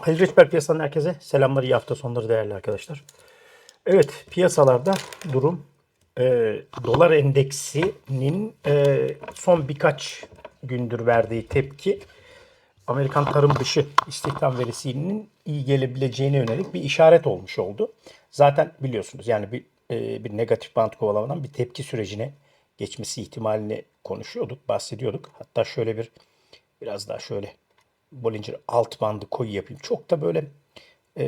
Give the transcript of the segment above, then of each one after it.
Halil Reçber piyasadan herkese selamlar, iyi hafta sonları değerli arkadaşlar. Evet, piyasalarda durum e, dolar endeksinin e, son birkaç gündür verdiği tepki Amerikan tarım dışı istihdam verisinin iyi gelebileceğine yönelik bir işaret olmuş oldu. Zaten biliyorsunuz yani bir, e, bir negatif bant kovalamadan bir tepki sürecine geçmesi ihtimalini konuşuyorduk, bahsediyorduk. Hatta şöyle bir biraz daha şöyle Bollinger alt bandı koyu yapayım. Çok da böyle e,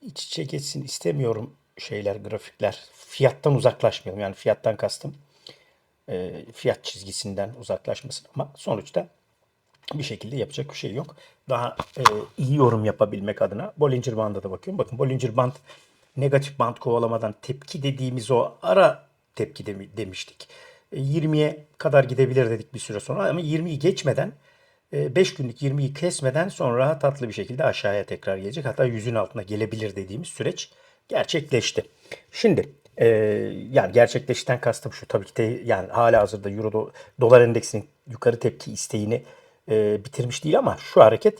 iç içe geçsin istemiyorum şeyler, grafikler. Fiyattan uzaklaşmayalım. Yani fiyattan kastım e, fiyat çizgisinden uzaklaşmasın ama sonuçta bir şekilde yapacak bir şey yok. Daha e, iyi yorum yapabilmek adına Bollinger Band'a da bakıyorum. Bakın Bollinger Band negatif band kovalamadan tepki dediğimiz o ara tepki de, demiştik. E, 20'ye kadar gidebilir dedik bir süre sonra ama 20'yi geçmeden 5 günlük 20'yi kesmeden sonra tatlı bir şekilde aşağıya tekrar gelecek. Hatta yüzün altına gelebilir dediğimiz süreç gerçekleşti. Şimdi e, yani gerçekleşten kastım şu tabii ki de yani hala hazırda euro do- dolar endeksinin yukarı tepki isteğini e, bitirmiş değil ama şu hareket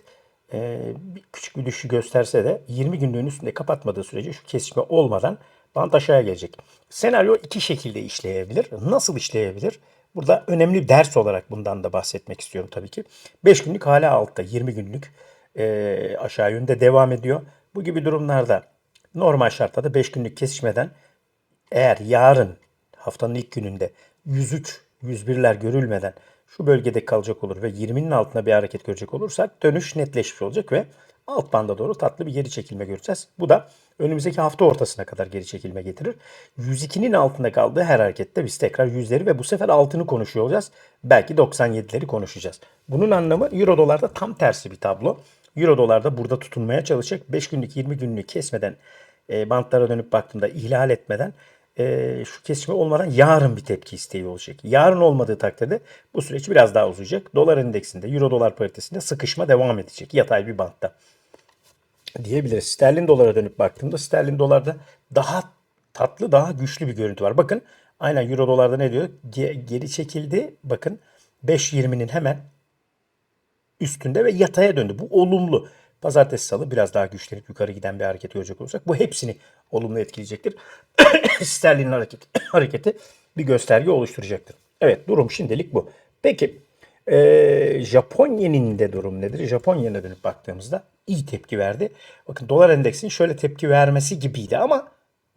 e, küçük bir düşüş gösterse de 20 günlüğün üstünde kapatmadığı sürece şu kesişme olmadan bant aşağıya gelecek. Senaryo iki şekilde işleyebilir. Nasıl işleyebilir? Burada önemli bir ders olarak bundan da bahsetmek istiyorum tabii ki. 5 günlük hala altta, 20 günlük e, aşağı yönde devam ediyor. Bu gibi durumlarda normal şartlarda 5 günlük kesişmeden eğer yarın haftanın ilk gününde 103, 101'ler görülmeden şu bölgede kalacak olur ve 20'nin altına bir hareket görecek olursak dönüş netleşmiş olacak ve alt banda doğru tatlı bir geri çekilme göreceğiz. Bu da önümüzdeki hafta ortasına kadar geri çekilme getirir. 102'nin altında kaldığı her harekette biz tekrar yüzleri ve bu sefer altını konuşuyor olacağız. Belki 97'leri konuşacağız. Bunun anlamı Euro dolarda tam tersi bir tablo. Euro dolarda burada tutunmaya çalışacak. 5 günlük 20 günlük kesmeden e, bantlara dönüp baktığımda ihlal etmeden e, şu kesme olmadan yarın bir tepki isteği olacak. Yarın olmadığı takdirde bu süreç biraz daha uzayacak. Dolar endeksinde, euro dolar paritesinde sıkışma devam edecek. Yatay bir bantta diyebiliriz. Sterlin dolara dönüp baktığımda sterlin dolarda daha tatlı, daha güçlü bir görüntü var. Bakın aynen euro dolarda ne diyor? Ge- Geri çekildi. Bakın 5.20'nin hemen üstünde ve yataya döndü. Bu olumlu. Pazartesi salı biraz daha güçlenip yukarı giden bir hareket görecek olursak bu hepsini olumlu etkileyecektir. Sterlin'in hareketi, hareketi bir gösterge oluşturacaktır. Evet durum şimdilik bu. Peki e, Japonya'nın de durum nedir? Japonya'ya dönüp baktığımızda iyi tepki verdi. Bakın dolar endeksinin şöyle tepki vermesi gibiydi ama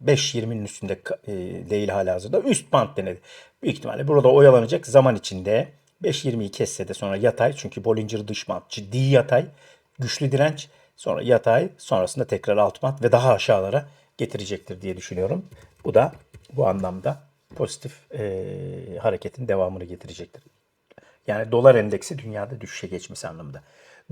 5.20'nin üstünde e, değil hala hazırda. Üst band denedi. Büyük ihtimalle burada oyalanacak zaman içinde 5.20'yi kesse de sonra yatay. Çünkü Bollinger dış band ciddi yatay. Güçlü direnç. Sonra yatay. Sonrasında tekrar alt band ve daha aşağılara getirecektir diye düşünüyorum. Bu da bu anlamda pozitif e, hareketin devamını getirecektir. Yani dolar endeksi dünyada düşüşe geçmesi anlamında.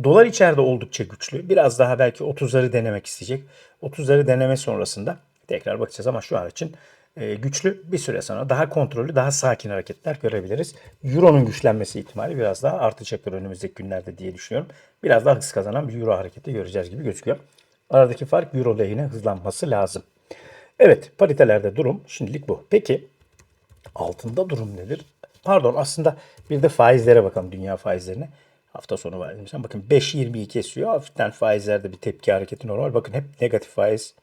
Dolar içeride oldukça güçlü. Biraz daha belki 30'ları denemek isteyecek. 30'ları deneme sonrasında tekrar bakacağız ama şu an için e, güçlü bir süre sonra daha kontrollü, daha sakin hareketler görebiliriz. Euro'nun güçlenmesi ihtimali biraz daha artacaktır önümüzdeki günlerde diye düşünüyorum. Biraz daha hız kazanan bir Euro hareketi göreceğiz gibi gözüküyor. Aradaki fark Euro lehine hızlanması lazım. Evet paritelerde durum şimdilik bu. Peki altında durum nedir? Pardon aslında bir de faizlere bakalım dünya faizlerine. Hafta sonu var. Mesela bakın 5.20'yi kesiyor. Hafiften faizlerde bir tepki hareketi normal. Bakın hep negatif faiz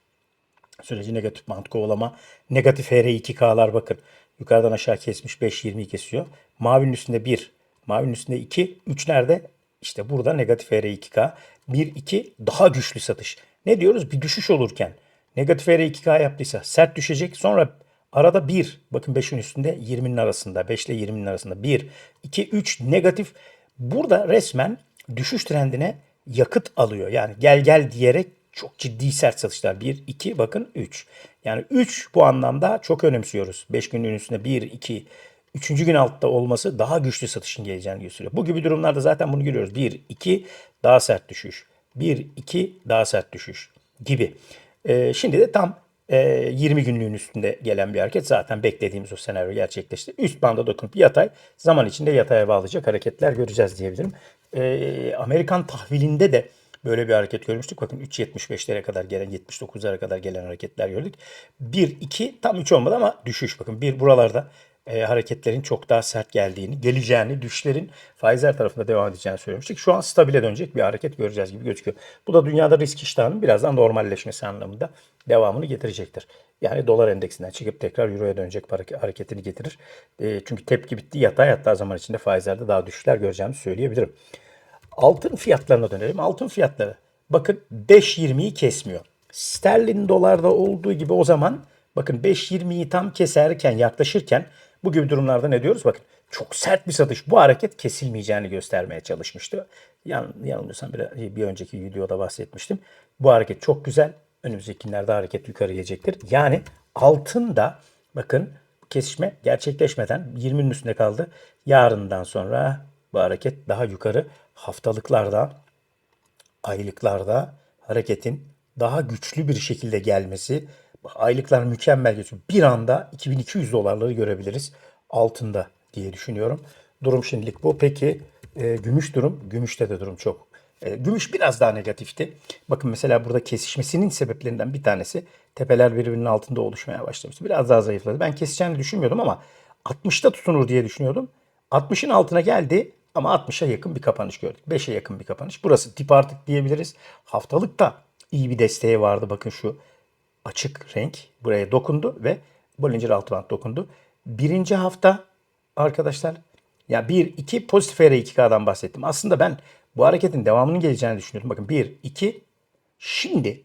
süreci negatif bant kovalama. Negatif HR2K'lar bakın. Yukarıdan aşağı kesmiş 5.20'yi kesiyor. Mavinin üstünde 1. Mavinin üstünde 2. 3 nerede? İşte burada negatif HR2K. 1, 2 daha güçlü satış. Ne diyoruz? Bir düşüş olurken negatif HR2K yaptıysa sert düşecek. Sonra arada 1. Bakın 5'in üstünde 20'nin arasında. 5 ile 20'nin arasında. 1, 2, 3 negatif. Burada resmen düşüş trendine yakıt alıyor. Yani gel gel diyerek çok ciddi sert satışlar. 1, 2 bakın 3. Yani 3 bu anlamda çok önemsiyoruz. 5 günün üstünde 1, 2, 3. gün altta olması daha güçlü satışın geleceğini gösteriyor. Bu gibi durumlarda zaten bunu görüyoruz. 1, 2 daha sert düşüş. 1, 2 daha sert düşüş gibi. Ee, şimdi de tam e, 20 günlüğün üstünde gelen bir hareket. Zaten beklediğimiz o senaryo gerçekleşti. Üst banda dokunup yatay zaman içinde yataya bağlayacak hareketler göreceğiz diyebilirim. Ee, Amerikan tahvilinde de böyle bir hareket görmüştük. Bakın 3.75'lere kadar gelen 79'lara kadar gelen hareketler gördük. 1 2 tam 3 olmadı ama düşüş bakın. Bir buralarda e, hareketlerin çok daha sert geldiğini, geleceğini, düşlerin faizler tarafında devam edeceğini söylemiştik. Şu an stabile dönecek bir hareket göreceğiz gibi gözüküyor. Bu da dünyada risk iştahının birazdan normalleşmesi anlamında devamını getirecektir. Yani dolar endeksinden çıkıp tekrar euroya dönecek hareke- hareketini getirir. E, çünkü tepki bitti yatay hatta zaman içinde faizlerde daha düşüşler göreceğimizi söyleyebilirim. Altın fiyatlarına dönelim. Altın fiyatları bakın 5.20'yi kesmiyor. Sterlin dolarda olduğu gibi o zaman bakın 5.20'yi tam keserken yaklaşırken bu gibi durumlarda ne diyoruz? Bakın çok sert bir satış. Bu hareket kesilmeyeceğini göstermeye çalışmıştı. Yan, yanılmıyorsam bir, bir önceki videoda bahsetmiştim. Bu hareket çok güzel. Önümüzdeki günlerde hareket yukarı gelecektir. Yani altında bakın kesişme gerçekleşmeden 20'nin üstünde kaldı. Yarından sonra bu hareket daha yukarı haftalıklarda aylıklarda hareketin daha güçlü bir şekilde gelmesi, aylıklar mükemmel geçiyor. Bir anda 2200 dolarları görebiliriz altında diye düşünüyorum. Durum şimdilik bu. Peki e, gümüş durum? Gümüşte de durum çok. E, gümüş biraz daha negatifti. Bakın mesela burada kesişmesinin sebeplerinden bir tanesi tepeler birbirinin altında oluşmaya başlamıştı. Biraz daha zayıfladı. Ben keseceğini düşünmüyordum ama 60'ta tutunur diye düşünüyordum. 60'ın altına geldi ama 60'a yakın bir kapanış gördük. 5'e yakın bir kapanış. Burası dip artık diyebiliriz. Haftalık da iyi bir desteği vardı. Bakın şu açık renk buraya dokundu ve Bollinger Altband dokundu. Birinci hafta arkadaşlar ya 1 2 pozitif R2K'dan bahsettim. Aslında ben bu hareketin devamının geleceğini düşünüyorum. Bakın 1 2 şimdi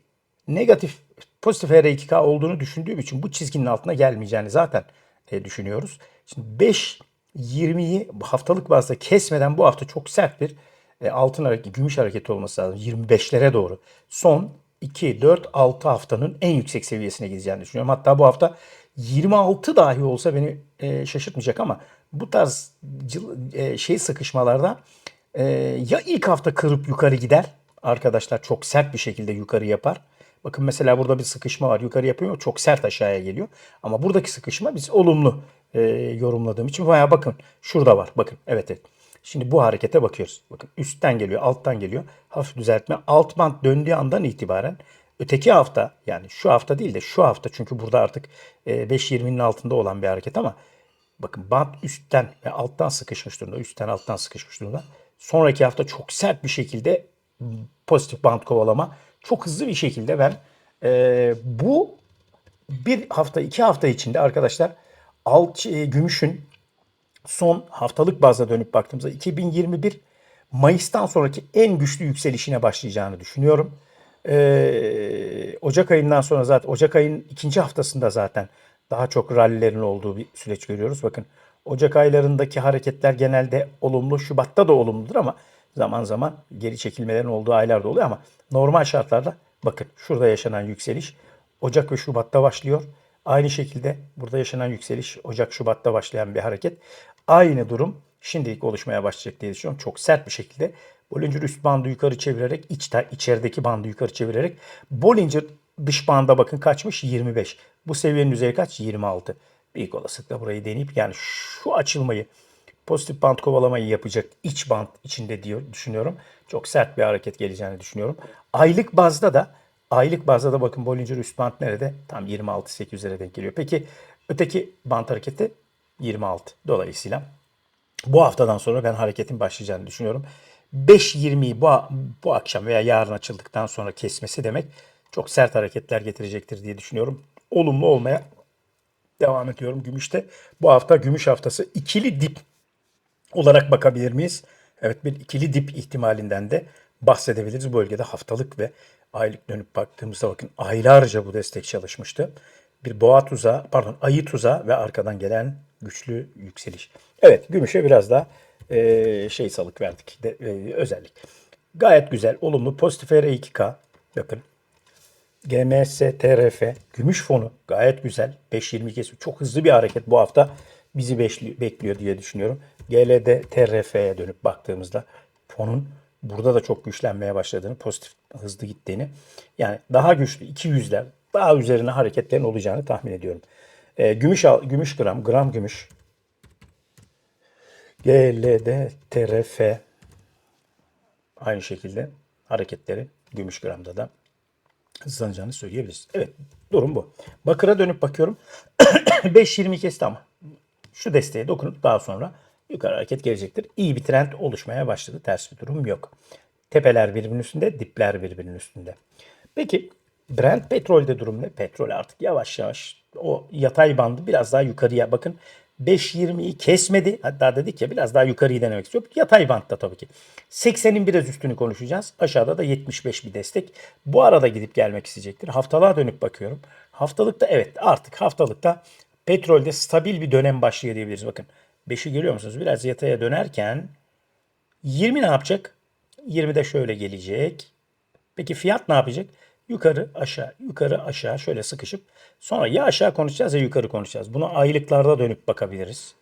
negatif pozitif R2K olduğunu düşündüğüm için bu çizginin altına gelmeyeceğini zaten e, düşünüyoruz. Şimdi 5 20'yi haftalık bazda kesmeden bu hafta çok sert bir e, altın hareket, gümüş hareketi olması lazım. 25'lere doğru. Son 2, 4, 6 haftanın en yüksek seviyesine gideceğini düşünüyorum. Hatta bu hafta 26 dahi olsa beni e, şaşırtmayacak ama bu tarz cıl- e, şey sıkışmalarda e, ya ilk hafta kırıp yukarı gider arkadaşlar çok sert bir şekilde yukarı yapar. Bakın mesela burada bir sıkışma var. Yukarı yapıyor çok sert aşağıya geliyor. Ama buradaki sıkışma biz olumlu e, yorumladığım için bayağı bakın şurada var. Bakın evet evet. Şimdi bu harekete bakıyoruz. Bakın üstten geliyor, alttan geliyor. Hafif düzeltme. Alt band döndüğü andan itibaren öteki hafta yani şu hafta değil de şu hafta çünkü burada artık e, 5.20'nin altında olan bir hareket ama bakın band üstten ve alttan sıkışmış durumda. Üstten alttan sıkışmış durumda. Sonraki hafta çok sert bir şekilde pozitif band kovalama. Çok hızlı bir şekilde ben e, bu bir hafta iki hafta içinde arkadaşlar alt e, gümüşün son haftalık bazda dönüp baktığımızda 2021 Mayıs'tan sonraki en güçlü yükselişine başlayacağını düşünüyorum. Ee, Ocak ayından sonra zaten Ocak ayının ikinci haftasında zaten daha çok rallilerin olduğu bir süreç görüyoruz. Bakın Ocak aylarındaki hareketler genelde olumlu. Şubat'ta da olumludur ama zaman zaman geri çekilmelerin olduğu aylar da oluyor ama normal şartlarda bakın şurada yaşanan yükseliş Ocak ve Şubat'ta başlıyor. Aynı şekilde burada yaşanan yükseliş Ocak Şubat'ta başlayan bir hareket. Aynı durum şimdilik oluşmaya başlayacak diye düşünüyorum. Çok sert bir şekilde Bollinger üst bandı yukarı çevirerek iç, içerideki bandı yukarı çevirerek Bollinger dış banda bakın kaçmış 25. Bu seviyenin üzeri kaç? 26. Büyük olasılıkla burayı deneyip yani şu açılmayı pozitif band kovalamayı yapacak iç band içinde diyor düşünüyorum. Çok sert bir hareket geleceğini düşünüyorum. Aylık bazda da aylık bazda da bakın Bollinger üst band nerede? Tam 26.800'lere denk geliyor. Peki öteki band hareketi 26. Dolayısıyla bu haftadan sonra ben hareketin başlayacağını düşünüyorum. 5.20'yi bu, bu akşam veya yarın açıldıktan sonra kesmesi demek çok sert hareketler getirecektir diye düşünüyorum. Olumlu olmaya devam ediyorum gümüşte. Bu hafta gümüş haftası ikili dip olarak bakabilir miyiz? Evet bir ikili dip ihtimalinden de bahsedebiliriz. Bu bölgede haftalık ve aylık dönüp baktığımızda bakın aylarca bu destek çalışmıştı. Bir boğa tuzağı, pardon ayı tuzağı ve arkadan gelen güçlü yükseliş. Evet gümüşe biraz daha e, şey salık verdik. De, e, özellik. Gayet güzel, olumlu. Pozitif R2K. Bakın. GMS, TRF, gümüş fonu gayet güzel. 5.20 kesiyor. Çok hızlı bir hareket bu hafta bizi beşli- bekliyor diye düşünüyorum. GLD, TRF'ye dönüp baktığımızda fonun burada da çok güçlenmeye başladığını, pozitif hızlı gittiğini yani daha güçlü 200'ler daha üzerine hareketlerin olacağını tahmin ediyorum. E, gümüş al, gümüş gram, gram gümüş. GLD, TRF aynı şekilde hareketleri gümüş gramda da hızlanacağını söyleyebiliriz. Evet durum bu. Bakır'a dönüp bakıyorum. 5.20 kesti ama Şu desteğe dokunup daha sonra yukarı hareket gelecektir. İyi bir trend oluşmaya başladı. Ters bir durum yok. Tepeler birbirinin üstünde, dipler birbirinin üstünde. Peki Brent petrolde durum ne? Petrol artık yavaş yavaş o yatay bandı biraz daha yukarıya bakın. 5.20'yi kesmedi. Hatta dedik ya biraz daha yukarıyı denemek istiyor. Yatay bantta tabii ki. 80'in biraz üstünü konuşacağız. Aşağıda da 75 bir destek. Bu arada gidip gelmek isteyecektir. Haftalığa dönüp bakıyorum. Haftalıkta evet artık haftalıkta petrolde stabil bir dönem başlıyor diyebiliriz. Bakın 5'i görüyor musunuz? Biraz yataya dönerken 20 ne yapacak? 20 de şöyle gelecek. Peki fiyat ne yapacak? Yukarı aşağı yukarı aşağı şöyle sıkışıp sonra ya aşağı konuşacağız ya yukarı konuşacağız. Buna aylıklarda dönüp bakabiliriz.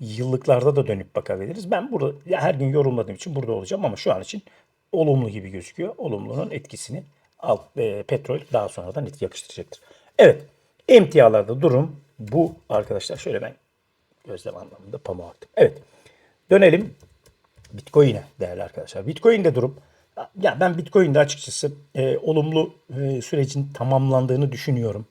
Yıllıklarda da dönüp bakabiliriz. Ben burada her gün yorumladığım için burada olacağım ama şu an için olumlu gibi gözüküyor. Olumlunun etkisini alt, e, petrol daha sonradan etki yakıştıracaktır. Evet. Emtialarda durum bu arkadaşlar. Şöyle ben gözlem anlamında pamuğa attım. Evet. Dönelim Bitcoin'e değerli arkadaşlar. Bitcoin'de durum ya ben Bitcoin'de açıkçası e, olumlu e, sürecin tamamlandığını düşünüyorum.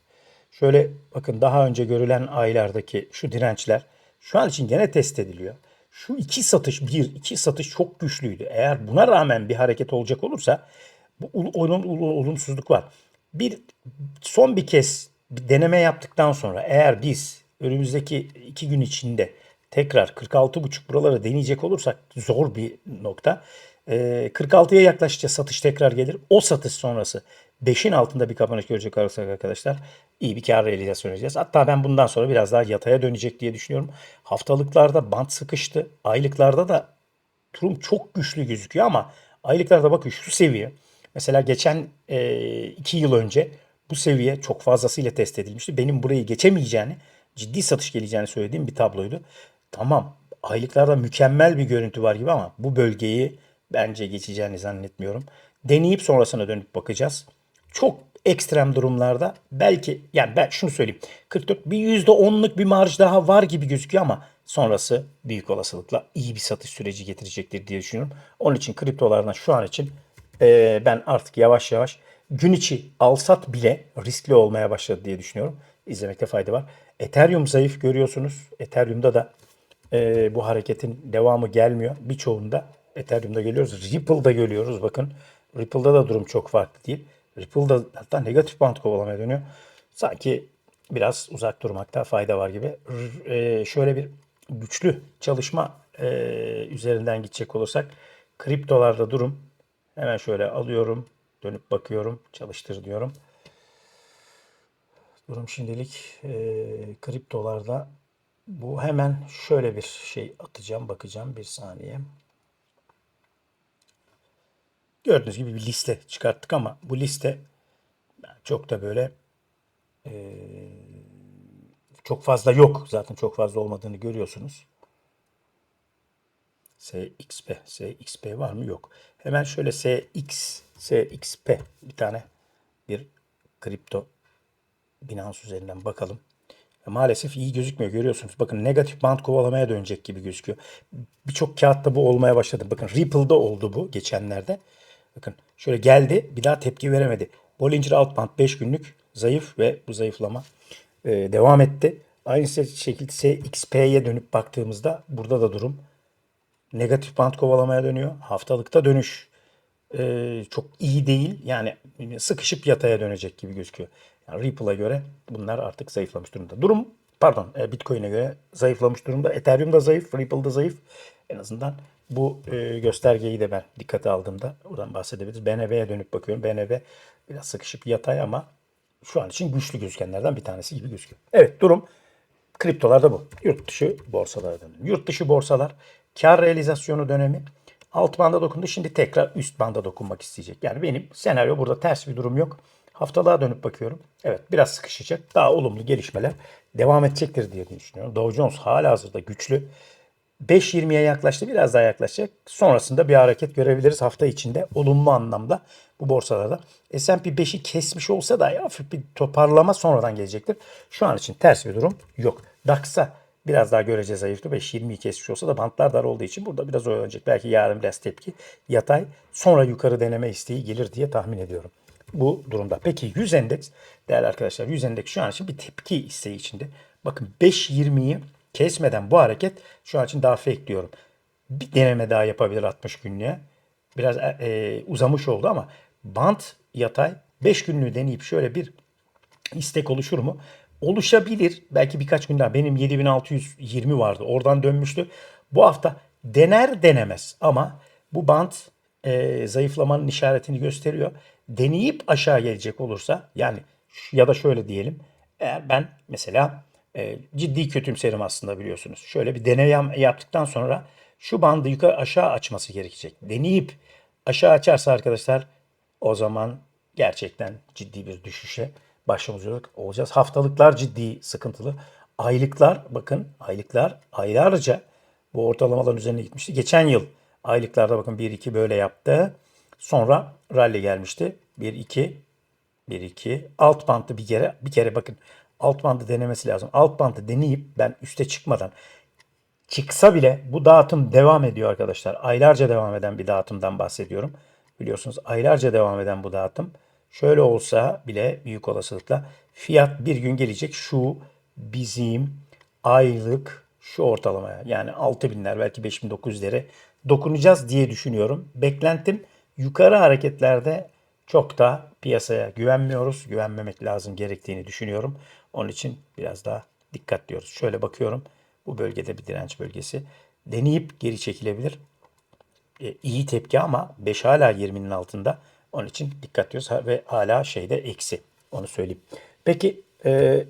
Şöyle bakın daha önce görülen aylardaki şu dirençler şu an için gene test ediliyor. Şu iki satış, bir iki satış çok güçlüydü. Eğer buna rağmen bir hareket olacak olursa bu onun olumsuzluk var. Bir son bir kez bir deneme yaptıktan sonra eğer biz önümüzdeki iki gün içinde tekrar 46.5 buraları deneyecek olursak zor bir nokta. Ee, 46'ya yaklaşınca satış tekrar gelir. O satış sonrası 5'in altında bir kapanış görecek olursak arkadaşlar iyi bir kar realizasyonu edeceğiz. Hatta ben bundan sonra biraz daha yataya dönecek diye düşünüyorum. Haftalıklarda bant sıkıştı. Aylıklarda da durum çok güçlü gözüküyor ama aylıklarda bakın şu seviye. Mesela geçen e, iki yıl önce bu seviye çok fazlasıyla test edilmişti. Benim burayı geçemeyeceğini, ciddi satış geleceğini söylediğim bir tabloydu. Tamam aylıklarda mükemmel bir görüntü var gibi ama bu bölgeyi bence geçeceğini zannetmiyorum. Deneyip sonrasına dönüp bakacağız. Çok ekstrem durumlarda belki yani ben şunu söyleyeyim. 44 bir %10'luk bir marj daha var gibi gözüküyor ama sonrası büyük olasılıkla iyi bir satış süreci getirecektir diye düşünüyorum. Onun için kriptolardan şu an için e, ben artık yavaş yavaş gün içi alsat bile riskli olmaya başladı diye düşünüyorum. İzlemekte fayda var. Ethereum zayıf görüyorsunuz. Ethereum'da da e, bu hareketin devamı gelmiyor. Birçoğunda Ethereum'da görüyoruz. Ripple'da görüyoruz. Bakın Ripple'da da durum çok farklı değil. Ripple'da hatta negatif band kovalamaya dönüyor. Sanki biraz uzak durmakta fayda var gibi. E, şöyle bir güçlü çalışma e, üzerinden gidecek olursak kriptolarda durum hemen şöyle alıyorum. Dönüp bakıyorum. Çalıştır diyorum. Durum şimdilik e, kriptolarda bu hemen şöyle bir şey atacağım. Bakacağım bir saniye. Gördüğünüz gibi bir liste çıkarttık ama bu liste çok da böyle e, çok fazla yok. Zaten çok fazla olmadığını görüyorsunuz. SXP. SXP var mı? Yok. Hemen şöyle SX, SXP bir tane bir kripto Binance üzerinden bakalım. Maalesef iyi gözükmüyor görüyorsunuz. Bakın negatif band kovalamaya dönecek gibi gözüküyor. Birçok kağıtta bu olmaya başladı. Bakın Ripple'da oldu bu geçenlerde. Bakın şöyle geldi bir daha tepki veremedi. Bollinger alt band 5 günlük zayıf ve bu zayıflama e, devam etti. Aynı şekilde SXP'ye dönüp baktığımızda burada da durum negatif band kovalamaya dönüyor. Haftalıkta dönüş e, çok iyi değil. Yani sıkışıp yataya dönecek gibi gözüküyor. Yani Ripple'a göre bunlar artık zayıflamış durumda. Durum pardon e, Bitcoin'e göre zayıflamış durumda. Ethereum da zayıf, Ripple da zayıf. En azından bu e, göstergeyi de ben dikkate aldığımda oradan bahsedebiliriz. BNB'ye dönüp bakıyorum. BNB biraz sıkışıp yatay ama şu an için güçlü gözükenlerden bir tanesi gibi gözüküyor. Evet durum kriptolarda bu. Yurt dışı borsalara dönelim. Yurt dışı borsalar kar realizasyonu dönemi alt banda dokundu. Şimdi tekrar üst banda dokunmak isteyecek. Yani benim senaryo burada ters bir durum yok. Haftalığa dönüp bakıyorum. Evet biraz sıkışacak. Daha olumlu gelişmeler devam edecektir diye düşünüyorum. Dow Jones hala hazırda güçlü. 5.20'ye yaklaştı. Biraz daha yaklaşacak. Sonrasında bir hareket görebiliriz hafta içinde. Olumlu anlamda bu borsalarda. S&P 5'i kesmiş olsa da hafif bir toparlama sonradan gelecektir. Şu an için ters bir durum yok. DAX'a biraz daha görece zayıftı. 5.20'yi kesmiş olsa da bantlar dar olduğu için burada biraz oyalanacak. Belki yarın biraz tepki yatay sonra yukarı deneme isteği gelir diye tahmin ediyorum bu durumda. Peki 100 endeks değerli arkadaşlar 100 endeks şu an için bir tepki isteği içinde. Bakın 5.20'yi kesmeden bu hareket şu an için daha fake diyorum. Bir deneme daha yapabilir 60 günlüğe. Biraz e, e, uzamış oldu ama bant yatay 5 günlüğü deneyip şöyle bir istek oluşur mu? Oluşabilir. Belki birkaç gün daha. Benim 7620 vardı. Oradan dönmüştü. Bu hafta dener denemez ama bu bant e, zayıflamanın işaretini gösteriyor. Deneyip aşağı gelecek olursa yani ya da şöyle diyelim. Eğer ben mesela e, ciddi kötümserim aslında biliyorsunuz. Şöyle bir deney yap- yaptıktan sonra şu bandı yukarı aşağı açması gerekecek. Deneyip aşağı açarsa arkadaşlar o zaman gerçekten ciddi bir düşüşe başlamış olacağız. Haftalıklar ciddi sıkıntılı. Aylıklar bakın aylıklar aylarca bu ortalamaların üzerine gitmişti. Geçen yıl aylıklarda bakın 1-2 böyle yaptı. Sonra rally gelmişti. 1-2 1-2 alt bandı bir kere bir kere bakın alt bandı denemesi lazım. Alt bandı deneyip ben üste çıkmadan çıksa bile bu dağıtım devam ediyor arkadaşlar. Aylarca devam eden bir dağıtımdan bahsediyorum. Biliyorsunuz aylarca devam eden bu dağıtım. Şöyle olsa bile büyük olasılıkla fiyat bir gün gelecek şu bizim aylık şu ortalamaya yani 6000'ler belki 5900'lere dokunacağız diye düşünüyorum. Beklentim yukarı hareketlerde çok da piyasaya güvenmiyoruz. Güvenmemek lazım gerektiğini düşünüyorum. Onun için biraz daha dikkat diyoruz. Şöyle bakıyorum. Bu bölgede bir direnç bölgesi. Deneyip geri çekilebilir. E, iyi tepki ama 5 hala 20'nin altında. Onun için dikkat diyoruz Ha- ve hala şeyde eksi. Onu söyleyeyim. Peki e,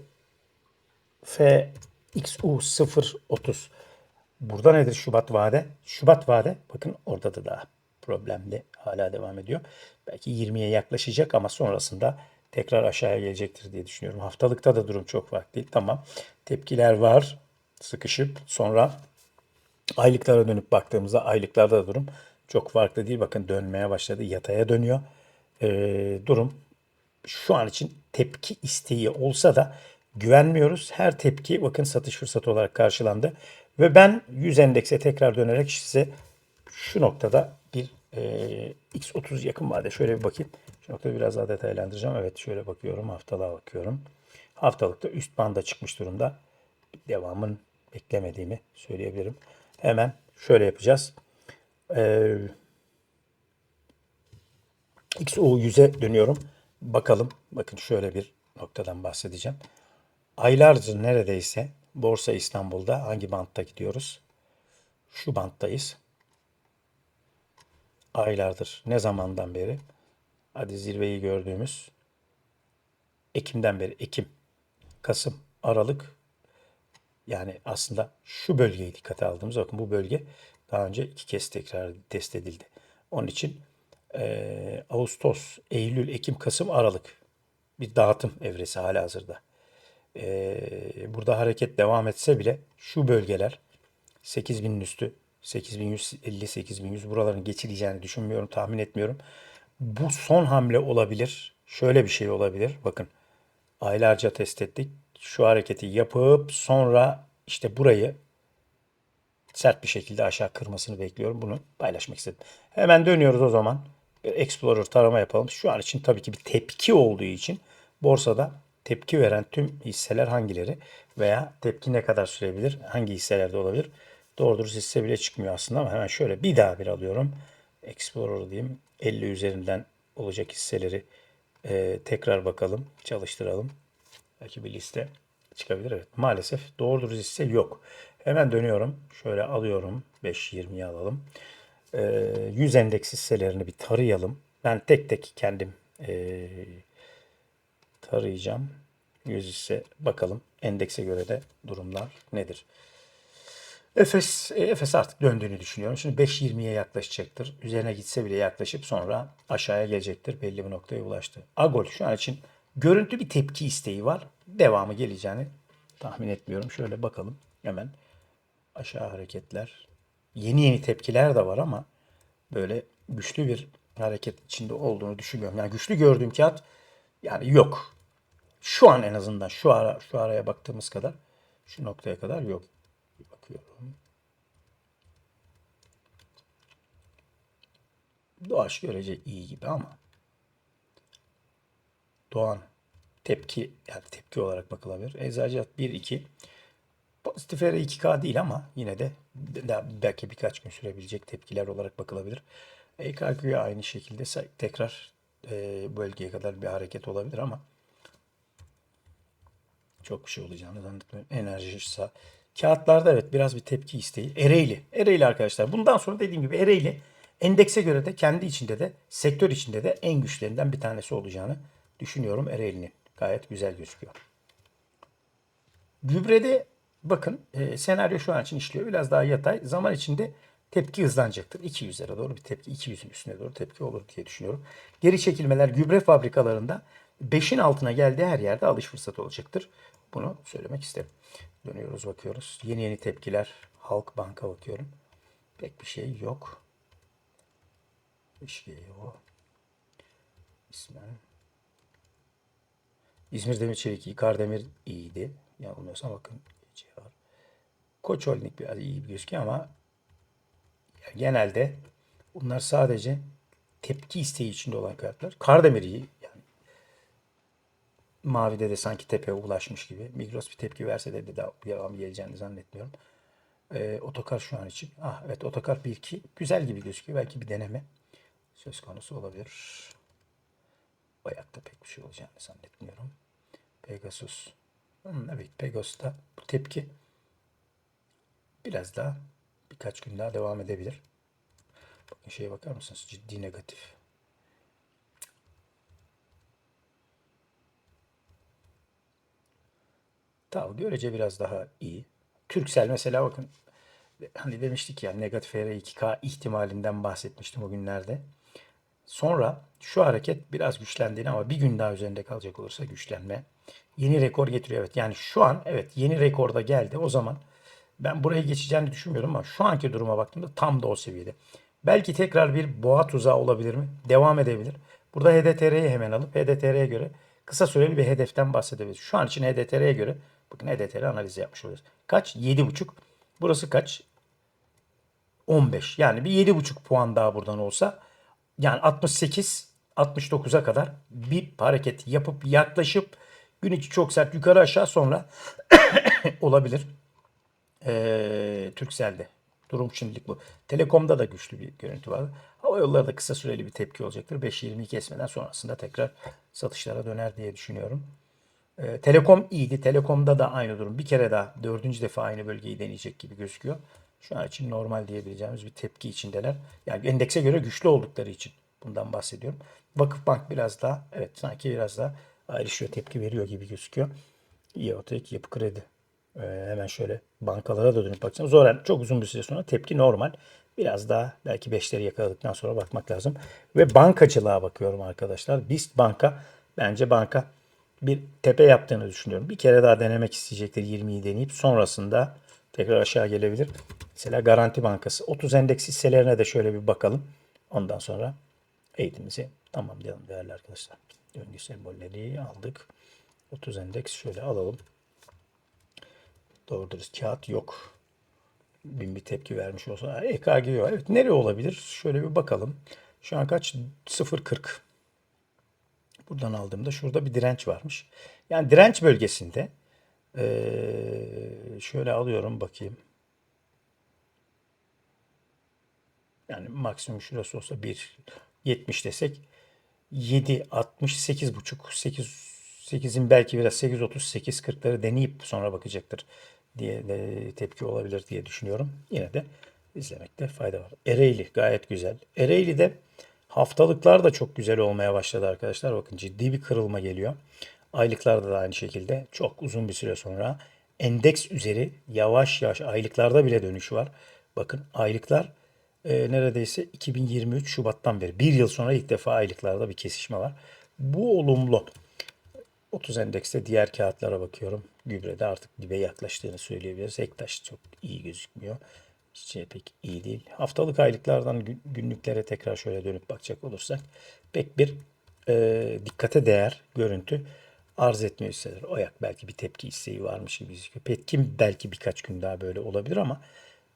FXU 030 Burada nedir Şubat vade? Şubat vade bakın orada da daha problemli hala devam ediyor. Belki 20'ye yaklaşacak ama sonrasında tekrar aşağıya gelecektir diye düşünüyorum. Haftalıkta da durum çok farklı değil. Tamam. Tepkiler var. Sıkışıp sonra Aylıklara dönüp baktığımızda aylıklarda da durum çok farklı değil. Bakın dönmeye başladı. Yataya dönüyor. Ee, durum şu an için tepki isteği olsa da güvenmiyoruz. Her tepki bakın satış fırsatı olarak karşılandı. Ve ben 100 endekse tekrar dönerek size şu noktada bir e, X30 yakın vade şöyle bir bakayım. Noktada biraz daha detaylandıracağım. Evet şöyle bakıyorum. Haftalığa bakıyorum. Haftalıkta üst banda çıkmış durumda. Devamın beklemediğimi söyleyebilirim. Hemen şöyle yapacağız. Ee, XU100'e dönüyorum. Bakalım. Bakın şöyle bir noktadan bahsedeceğim. Aylarca neredeyse Borsa İstanbul'da hangi bantta gidiyoruz? Şu banttayız. Aylardır. Ne zamandan beri? Hadi zirveyi gördüğümüz Ekim'den beri. Ekim, Kasım, Aralık, yani aslında şu bölgeyi dikkate aldığımız bakın bu bölge daha önce iki kez tekrar test edildi. Onun için eee, Ağustos, Eylül, Ekim, Kasım, Aralık bir dağıtım evresi hala hazırda. burada hareket devam etse bile şu bölgeler 8000'in üstü 8150 8100 buraların geçileceğini düşünmüyorum, tahmin etmiyorum. Bu son hamle olabilir. Şöyle bir şey olabilir. Bakın aylarca test ettik. Şu hareketi yapıp sonra işte burayı sert bir şekilde aşağı kırmasını bekliyorum. Bunu paylaşmak istedim. Hemen dönüyoruz o zaman. Bir Explorer tarama yapalım. Şu an için tabii ki bir tepki olduğu için borsada tepki veren tüm hisseler hangileri veya tepki ne kadar sürebilir? Hangi hisselerde olabilir? Doğru dürüst hisse bile çıkmıyor aslında ama hemen şöyle bir daha bir alıyorum. Explorer diyeyim. 50 üzerinden olacak hisseleri e, tekrar bakalım, çalıştıralım. Belki bir liste çıkabilir. Evet. Maalesef doğru dürüst hisse yok. Hemen dönüyorum. Şöyle alıyorum. 5.20'yi alalım. Ee, 100 endeks hisselerini bir tarayalım. Ben tek tek kendim ee, tarayacağım. 100 hisse bakalım. Endekse göre de durumlar nedir? Efes, e, Efes artık döndüğünü düşünüyorum. Şimdi 5.20'ye yaklaşacaktır. Üzerine gitse bile yaklaşıp sonra aşağıya gelecektir. Belli bir noktaya ulaştı. Agol şu an için görüntü bir tepki isteği var. Devamı geleceğini tahmin etmiyorum. Şöyle bakalım hemen aşağı hareketler. Yeni yeni tepkiler de var ama böyle güçlü bir hareket içinde olduğunu düşünmüyorum. Yani güçlü gördüğüm kağıt yani yok. Şu an en azından şu ara şu araya baktığımız kadar şu noktaya kadar yok. Bir bakıyorum. Doğaç görece iyi gibi ama Doğan tepki yani tepki olarak bakılabilir. Eczacıyat 1 2 pozitif R 2K değil ama yine de belki birkaç gün sürebilecek tepkiler olarak bakılabilir. EKQ'ya aynı şekilde tekrar e, bölgeye kadar bir hareket olabilir ama çok bir şey olacağını zannetmiyorum. Enerji ise kağıtlarda evet biraz bir tepki isteği. Ereğli. Ereğli arkadaşlar. Bundan sonra dediğim gibi Ereğli endekse göre de kendi içinde de sektör içinde de en güçlerinden bir tanesi olacağını düşünüyorum Ereğli'nin. Gayet güzel gözüküyor. Gübrede bakın e, senaryo şu an için işliyor. Biraz daha yatay. Zaman içinde tepki hızlanacaktır. 200'lere doğru bir tepki, 200'ün üstüne doğru tepki olur diye düşünüyorum. Geri çekilmeler gübre fabrikalarında 5'in altına geldiği her yerde alış fırsatı olacaktır. Bunu söylemek isterim. Dönüyoruz bakıyoruz. Yeni yeni tepkiler. Halk Banka bakıyorum. Pek bir şey yok. İşge yok. İsmen. İzmir Demir Çelik iyi. Kardemir iyiydi. Yanılmıyorsam bakın. var. Koç Holding biraz iyi bir gözüküyor ama genelde bunlar sadece tepki isteği içinde olan kartlar. Kardemir iyi. Mavi'de de sanki tepeye ulaşmış gibi. Migros bir tepki verse de, daha devam geleceğini zannetmiyorum. Ee, otokar şu an için. Ah evet otokar 1-2 güzel gibi gözüküyor. Belki bir deneme söz konusu olabilir. Bu ayakta pek bir şey olacağını zannetmiyorum. Pegasus. Hmm, evet Pegasus'ta bu tepki biraz daha birkaç gün daha devam edebilir. Bakın şeye bakar mısınız? Ciddi negatif. Tamam görece biraz daha iyi. Türksel mesela bakın hani demiştik ya negatif R2K ihtimalinden bahsetmiştim o günlerde. Sonra şu hareket biraz güçlendiğini ama bir gün daha üzerinde kalacak olursa güçlenme. Yeni rekor getiriyor evet. Yani şu an evet yeni rekorda geldi. O zaman ben buraya geçeceğini düşünmüyorum ama şu anki duruma baktığımda tam da o seviyede. Belki tekrar bir boğa tuzağı olabilir mi? Devam edebilir. Burada HDTR'yi hemen alıp HDTR'ye göre kısa süreli bir hedeften bahsedebiliriz. Şu an için HDTR'ye göre bakın HDTR analizi yapmış oluyoruz. Kaç? 7.5. Burası kaç? 15. Yani bir 7.5 puan daha buradan olsa yani 68 69'a kadar bir hareket yapıp yaklaşıp gün içi çok sert yukarı aşağı sonra olabilir. Ee, Turkcell'de. Durum şimdilik bu. Telekom'da da güçlü bir görüntü var. Hava yolları da kısa süreli bir tepki olacaktır. 5.20'yi kesmeden sonrasında tekrar satışlara döner diye düşünüyorum. Ee, Telekom iyiydi. Telekom'da da aynı durum. Bir kere daha dördüncü defa aynı bölgeyi deneyecek gibi gözüküyor. Şu an için normal diyebileceğimiz bir tepki içindeler. Yani endekse göre güçlü oldukları için bundan bahsediyorum. Vakıfbank biraz daha evet sanki biraz daha ayrışıyor tepki veriyor gibi gözüküyor. İyotek yapı kredi. Ee, hemen şöyle bankalara da dönüp bakacağım. Zoran çok uzun bir süre sonra tepki normal. Biraz daha belki 5'leri yakaladıktan sonra bakmak lazım. Ve bankacılığa bakıyorum arkadaşlar. BIST banka bence banka bir tepe yaptığını düşünüyorum. Bir kere daha denemek isteyecektir 20'yi deneyip sonrasında tekrar aşağı gelebilir. Mesela Garanti Bankası 30 endeks hisselerine de şöyle bir bakalım. Ondan sonra eğitimimizi tamamlayalım değerli arkadaşlar. Döngü sembolleri aldık. 30 endeks şöyle alalım. Doğru dürüst kağıt yok. Bin bir tepki vermiş olsa. EKG var. Evet nereye olabilir? Şöyle bir bakalım. Şu an kaç? 0.40. Buradan aldığımda şurada bir direnç varmış. Yani direnç bölgesinde ee, şöyle alıyorum bakayım. Yani maksimum şurası olsa 1.70 desek 7 68 buçuk 8 8'in belki biraz 8 30 8 40'ları deneyip sonra bakacaktır diye de tepki olabilir diye düşünüyorum. Yine de izlemekte fayda var. Ereğli gayet güzel. Ereğli'de haftalıklar da çok güzel olmaya başladı arkadaşlar. Bakın ciddi bir kırılma geliyor. Aylıklarda da aynı şekilde çok uzun bir süre sonra endeks üzeri yavaş yavaş aylıklarda bile dönüş var. Bakın aylıklar e, neredeyse 2023 Şubat'tan beri bir yıl sonra ilk defa aylıklarda bir kesişme var. Bu olumlu. 30 endekste diğer kağıtlara bakıyorum. Gübrede artık dibe yaklaştığını söyleyebiliriz. Ektaş çok iyi gözükmüyor. Çiçeği pek iyi değil. Haftalık aylıklardan gün- günlüklere tekrar şöyle dönüp bakacak olursak pek bir e, dikkate değer görüntü arz etmiyor hisseler. Oyak belki bir tepki isteği varmış gibi gözüküyor. Petkim belki birkaç gün daha böyle olabilir ama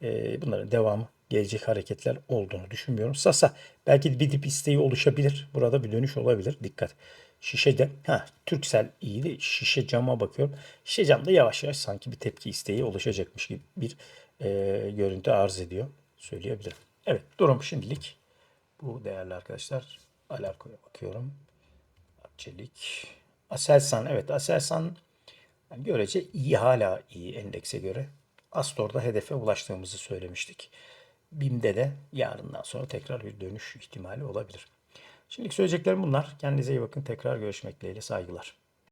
e, bunların devamı gelecek hareketler olduğunu düşünmüyorum. Sasa belki bir dip isteği oluşabilir. Burada bir dönüş olabilir. Dikkat. Şişede ha Türksel iyiydi. Şişe cama bakıyorum. Şişe camda yavaş yavaş sanki bir tepki isteği oluşacakmış gibi bir e, görüntü arz ediyor. Söyleyebilirim. Evet durum şimdilik bu değerli arkadaşlar. Alarko'ya bakıyorum. Çelik. Aselsan evet Aselsan yani görece iyi hala iyi endekse göre. Astor'da hedefe ulaştığımızı söylemiştik. BİM'de de yarından sonra tekrar bir dönüş ihtimali olabilir. Şimdilik söyleyeceklerim bunlar. Kendinize iyi bakın. Tekrar görüşmek dileğiyle. Saygılar.